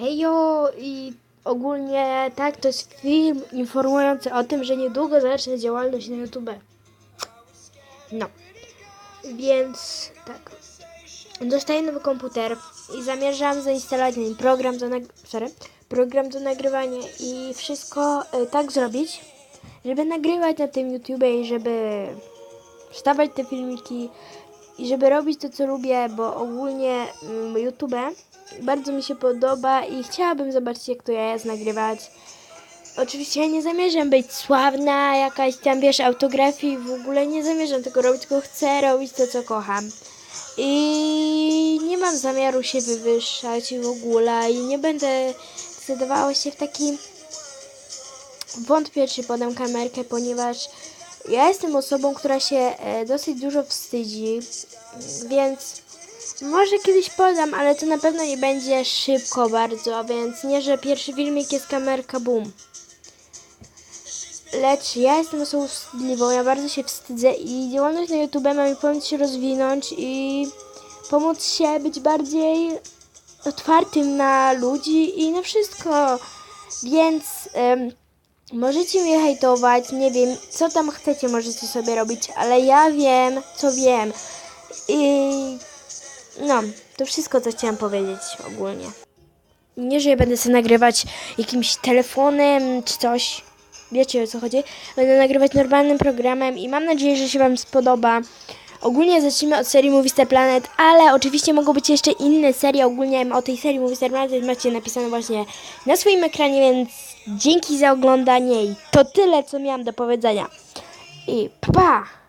Hejo i ogólnie tak, to jest film informujący o tym, że niedługo zacznę działalność na YouTube. No. Więc tak. Dostaję nowy komputer i zamierzam zainstalować na nim program do, nag- sorry, program do nagrywania i wszystko y, tak zrobić, żeby nagrywać na tym YouTube i żeby wstawać te filmiki i żeby robić to, co lubię, bo ogólnie mm, YouTube bardzo mi się podoba i chciałabym zobaczyć, jak to ja jest nagrywać. Oczywiście ja nie zamierzam być sławna, jakaś tam, wiesz, autografii, w ogóle nie zamierzam tego robić, tylko chcę robić to, co kocham. I nie mam zamiaru się wywyższać w ogóle i nie będę zdecydowała się w taki wątpię, czy podam kamerkę, ponieważ ja jestem osobą, która się e, dosyć dużo wstydzi, więc może kiedyś podam, ale to na pewno nie będzie szybko bardzo, więc nie, że pierwszy filmik jest kamerka boom. Lecz ja jestem osobą wstydliwą, ja bardzo się wstydzę i działalność na YouTube ma mi pomóc się rozwinąć i pomóc się być bardziej otwartym na ludzi i na wszystko. Więc em, możecie mnie hejtować, nie wiem, co tam chcecie, możecie sobie robić, ale ja wiem, co wiem. I no, to wszystko, co chciałam powiedzieć ogólnie. Nie, że będę sobie nagrywać jakimś telefonem czy coś. Wiecie o co chodzi? Będę nagrywać normalnym programem i mam nadzieję, że się Wam spodoba. Ogólnie zacznijmy od serii Movie Star Planet, ale oczywiście mogą być jeszcze inne serie. Ogólnie o tej serii Movie Star Planet macie napisane właśnie na swoim ekranie, więc dzięki za oglądanie i to tyle, co miałam do powiedzenia. I pa!